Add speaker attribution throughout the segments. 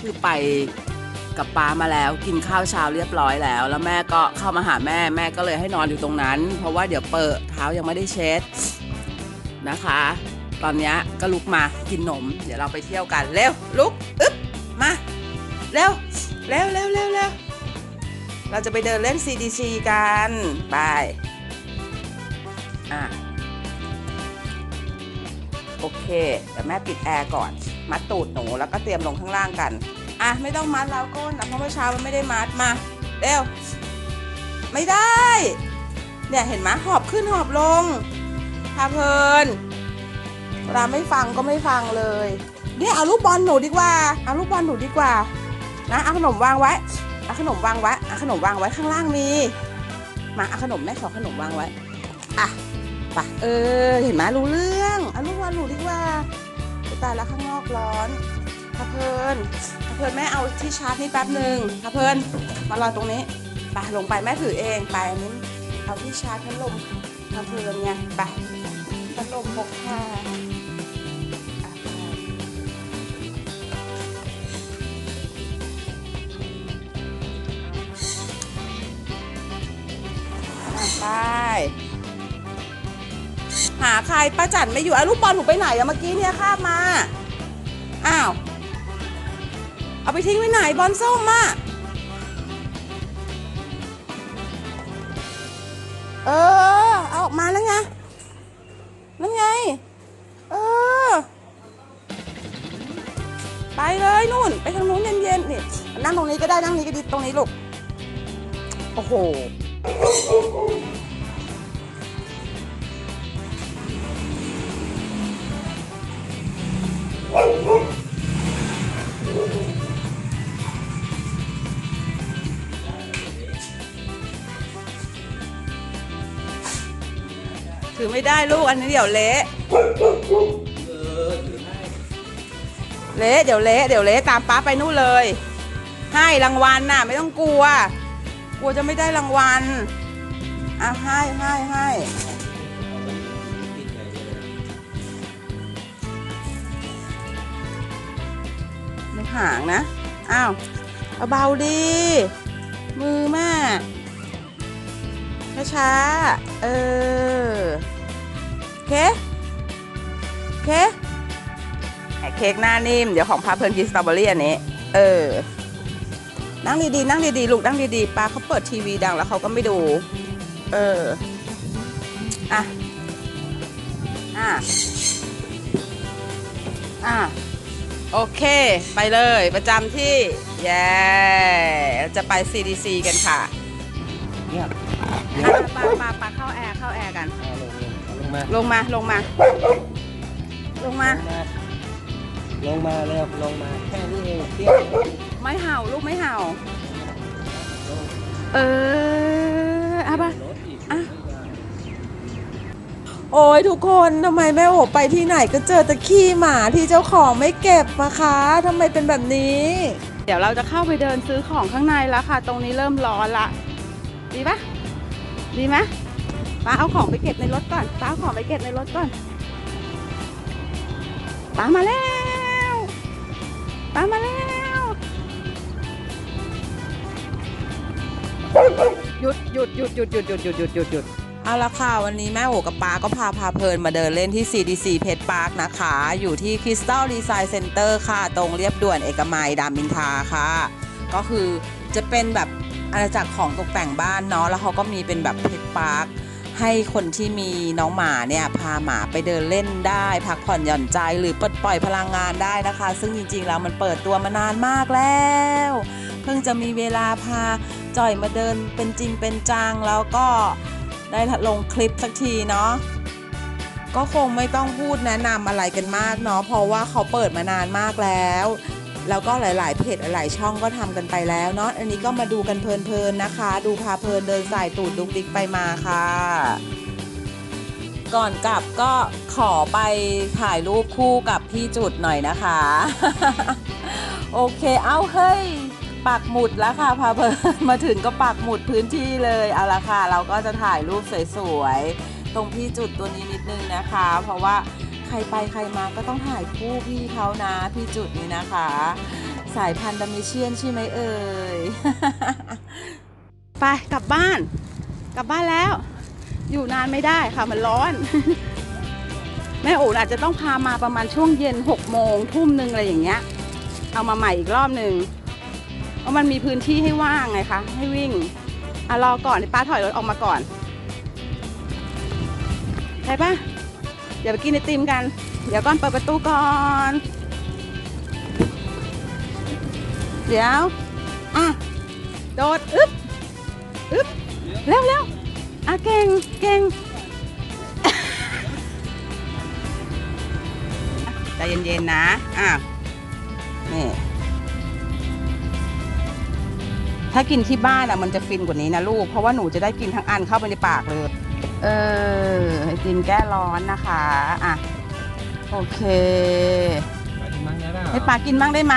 Speaker 1: คือไปกับป้ามาแล้วกินข้าวเช้าเรียบร้อยแล้ว แล้วแม่ก็เข้ามาหาแม่แม่ก็เลยให้นอนอยู่ตรงนั้น เพราะว่าเดี๋ยวเปิดเท้ายังไม่ได้เช็ดนะคะ ตอนเนี้ยก็ลุกมากินนม เดี๋ยวเราไปเที่ยวกันเร็วลุกอึ๊บมาเร็วเร็วเร็วเร็วเร็วเราจะไปเดินเล่น CDC กันไปอะโอเคเดี๋ยวแม่ปิดแอร์ก่อน มัดตูดหนูแล้วก็เตรียมลงข้างล่างกัน อะไม่ต้องมัดแล้วก้นนะเพราะเมื่อเช้ามันไม่ได้มัดมาเร็วไม่ได้ เนี่ยเห็นไหมหอบขึ้นหอบลงพาเพลินเวลาไม่ฟังก็ไม่ฟังเลยเนี่ยเอาลูกบอลหนูดีกว่า เอาลูกบอลหนูดีกว่า นะเอาขนมวางไว้เอาขนมวางไว้เอาขนมวางไว้ข้างล่างมี มาเอาขนมแม่ขอขนมวางไว้อะไปเออเห็นไหมรู้เรื่องเอาลูกบอลหนูดีกว่า ตายแล้วข้างนอกร้อนพาเพลินพาเพลินแม่เอาที่ชาร์จนี่แป๊บหนึ่งพาเพลินมารอตรงนี้ไปลงไปแม่ถือเองไปอันนี้เอาที่ชาร์จพัดลมพาเพลินไงไปพัดลมพกค่ะไป หาใครป้าจันไม่อยู่อะลูกบอลหนูไปไหนอะเมื่อกี้เนี่ยคาบมา อ้าว เอาไปทิ้งไว้ไหนบอลส้มอะเออ เอาออกมาแล้วไงนั่นไง เออ ไปเลยนู่น ไปทางนู้นเย็นๆนี่นั่งตรงนี้ก็ได้นั่งนี้ก็ดีตรงนี้ลูก โอ้โห ไม่ได้ลูกอันนี้เดี๋ยวเละเละเดี๋ยวเละเดี๋ยวเละตามป้าไปนู่นเลย ให้รางวัลน่ะ ไม่ต้องกลัว กลัวจะไม่ได้รางวัลอะให้ให้ให้ไม่ห่างนะ อ้าวเอาเบาๆดี มือแม่ช้าๆเออ เคกเคกไอ้เค้กหน้านิ่ม เดี๋ยวของพาเพลินกินสตรอเบอรี่อันนี้ เออ นั่งดีๆนั่งดีๆลูกนั่งดีๆป้าเขาเปิดทีวีดังแล้วเขาก็ไม่ดู เออ อะ อะ อะ โอเค ไปเลยประจำที่ เย้เราจะไป CDC กันค่ะ
Speaker 2: เนี่ย
Speaker 1: อะปาปาปาเข้าแอร์เข้าแอร์กัน
Speaker 2: เอาลง มา
Speaker 1: ลงมาลงมา ลงมา
Speaker 2: ลงมาเร็วลงมา แค่นี้เองเที่ยว
Speaker 1: ไม่เห่าลูกไม่เห่า เออเอาปะ
Speaker 2: รถอีก
Speaker 1: อะ โอ้ยทุกคนทำไมแม่โอบไปที่ไหนก็เจอแต่ขี้หมาที่เจ้าของไม่เก็บมาคะทำไมเป็นแบบนี้ เดี๋ยวเราจะเข้าไปเดินซื้อของข้างในแล้วค่ะ ตรงนี้เริ่มร้อนละ ดีปะดีไหม ป้าเอาของไปเก็บในรถก่อนป้าเอาของไปเก็บในรถก่อนป้ามาแล้วป้ามาแล้วหยุดหยุดหยุดหยุดหยุดหยุดหยุดหยุดหยุดหยุดเอาละค่ะ วันนี้แม่โอกับป้าก็พาพาเพลินมาเดินเล่นที่ CDC เพชรพาร์คนะคะ อยู่ที่ Crystal Design Center ค่ะ ตรงเรียบด่วนเอกมัยรามอินทราค่ะ ก็คือจะเป็นแบบอาณาจักรของตกแต่งบ้านเนาะแล้วเขาก็มีเป็นแบบเพชรพาร์ค ให้คนที่มีน้องหมาเนี่ยพาหมาไปเดินเล่นได้ พักผ่อนหย่อนใจหรือปลดปล่อยพลังงานได้นะคะ ซึ่งจริงๆแล้วมันเปิดตัวมานานมากแล้ว เพิ่งจะมีเวลาพาจ่อยมาเดินเป็นจริงเป็นจังแล้วก็ได้ลงคลิปสักทีเนาะก็คงไม่ต้องพูดแนะนำอะไรกันมากเนาะเพราะว่าเขาเปิดมานานมากแล้ว แล้วก็หลาย ๆ เพจหลาย ๆ ช่องก็ทำกันไปแล้วเนาะอันนี้ก็มาดูกันเพลิน ๆ นะคะ ดูพาเพลินเดินสายตูดดุกดิกไปมาค่ะ ก่อนกลับก็ขอไปถ่ายรูปคู่กับพี่จุดหน่อยนะคะ โอเค เอาเฮ้ยปักหมุดแล้วค่ะพาเพลินมาถึงก็ปักหมุดพื้นที่เลยเอาละค่ะ เราก็จะถ่ายรูปสวย ๆ ตรงพี่จุดตัวนี้นิดนึงนะคะ เพราะว่า ใครไปใครมาก็ต้องถ่ายคู่พี่เขานะพี่จุดนี้นะคะ สายพันธุ์ดามิเชียนใช่ไหมเอ่ย ไปกลับบ้าน กลับบ้านแล้ว อยู่นานไม่ได้ค่ะมันร้อน แม่โอ๋อาจจะต้องพามาประมาณช่วงเย็นหกโมงทุ่มหนึ่งอะไรอย่างเงี้ย เอามาใหม่อีกรอบหนึ่งเพราะมันมีพื้นที่ให้ว่างไงคะให้วิ่งอะรอก่อนป้าถอยรถออกมาก่อนใช่ปะ เดี๋ยวไปกินไอติมกัน เดี๋ยวก่อนเปิดประตูก่อน เดี๋ยว อะ โดด อึ๊บ อึ๊บ เร็วเร็วอะเก่ง เก่งใจเย็นๆนะ อะ นี่ ถ้ากินที่บ้านอะมันจะฟินกว่านี้นะลูก เพราะว่าหนูจะได้กินทั้งอันเข้าไปในปากเลย เออให้กินแก้ร้อนนะคะอะโอเค
Speaker 2: ไปกินบ้างได้เปล่า
Speaker 1: ให้ปลากินบ้างได้ไหม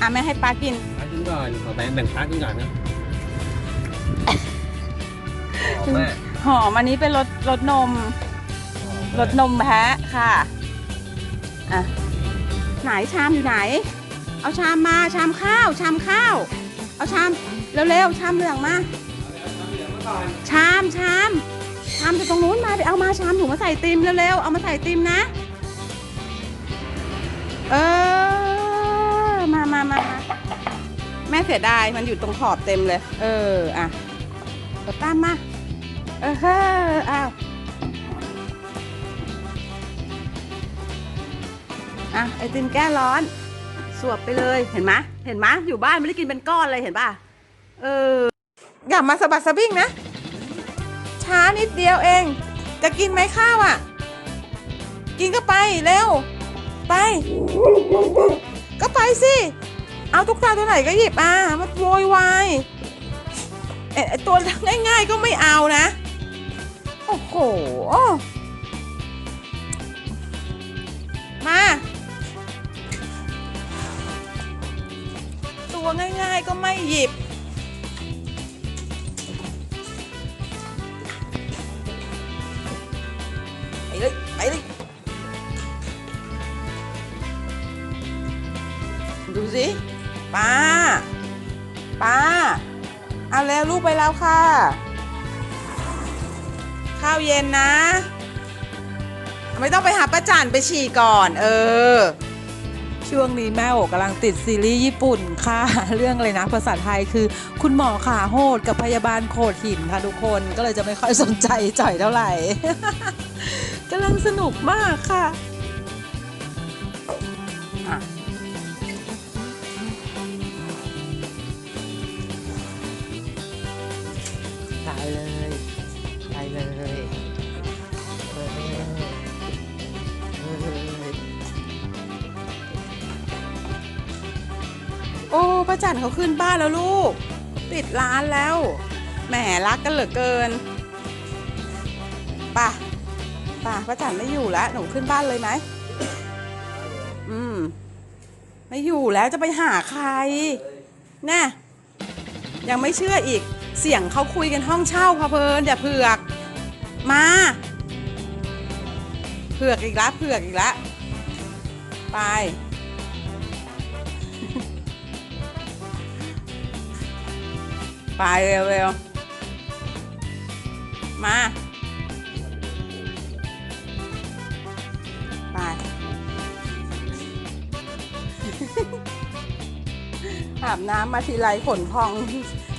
Speaker 1: อะแม่ให้ปลากิน
Speaker 2: ปลากินก่อนขอแบ่งแบ่งปลากินก่อนนะหอมมาก
Speaker 1: หอมอันนี้เป็นรสรสนม
Speaker 2: หอม
Speaker 1: รสนมแพะค่ะอะไหนชามอยู่ไหน เอาชามมาชามข้าวชามข้าว เอาชามเร็วๆชามเหลืองมาชามชาม ชามจากตรงนู้นมาไปเอามาชามถุงมาใส่ติมเร็วๆ เอามาใส่ติมนะ เออ มามามาแม่เสียดายมันอยู่ตรงขอบเต็มเลย เออ อะตามมา เออเฮ้ออ้าวอะไอติมแก้ร้อน สวบไปเลยเห็นไหมเห็นไหมอยู่บ้านไม่ได้กินเป็นก้อนเลยเห็นป่ะ เออ อย่ามาสะบัดสะบิ้งนะ ช้านิดเดียวเอง จะกินไหมข้าวอะ กินก็ไปเร็ว ไป ก็ไปสิ เอาตุ๊กตาตัวไหนก็หยิบอะมันโวยวายเอ๊ะไอ้ตัวง่ายๆก็ไม่เอานะ โอ้โห มา ตัวง่ายๆก็ไม่หยิบ เอาแล้วลูกไปแล้วค่ะ ข้าวเย็นนะ ไม่ต้องไปหาป้าจันไปฉี่ก่อน เออ
Speaker 3: ช่วงนี้แม่โอกำลังติดซีรีส์ญี่ปุ่นค่ะ เรื่องอะไรนะภาษาไทยคือ คุณหมอขาโหดกับพยาบาลโขดหินค่ะทุกคนก็เลยจะไม่ค่อยสนใจจ่อยเท่าไหร่กำลังสนุกมากค่ะ
Speaker 1: โอ้ป้าจันทร์เขาขึ้นบ้านแล้วลูก ปิดร้านแล้ว แหมรักกันเหลือเกินป่ะป่ะป้าจันทร์ไม่อยู่แล้ว หนูขึ้นบ้านเลยไหม อืม ไม่อยู่แล้วจะไปหาใครแน่ยังไม่เชื่ออีก เสียงเขาคุยกันห้องเช่าพะเพลินอย่าเผือก มา เผือกอีกล้วเผือกอีกล้วไป ไปเร็วๆมาไป อาบน้ำมาทีไรขนพอง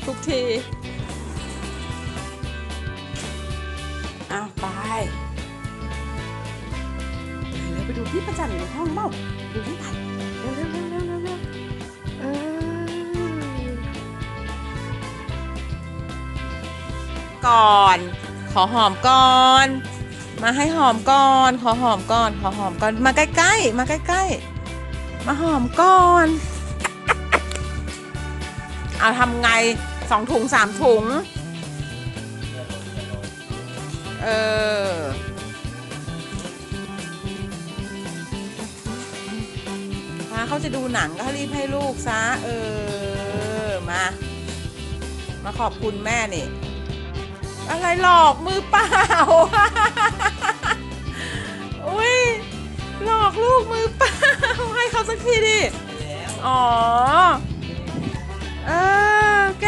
Speaker 1: ทุกทีอ้าวไปเร็วไปดูที่ประจันอยู่ในห้องเปล่าดูที่ไปเร็วเร็ว ก่อน ขอหอมก่อน มาให้หอมก่อน ขอหอมก่อน ขอหอมก่อน มาใกล้ๆ มาใกล้ๆ มาหอมก่อน เอาทำไงสองถุงสามถุง เออมาเขาจะดูหนังก็รีบให้ลูกซะ เออ มา มาขอบคุณแม่นี่ อะไรหลอกมือเปล่า อุ้ยหลอกลูกมือเปล่า ให้เขาสักทีดิ
Speaker 2: อ๋อ เอ
Speaker 1: อ แก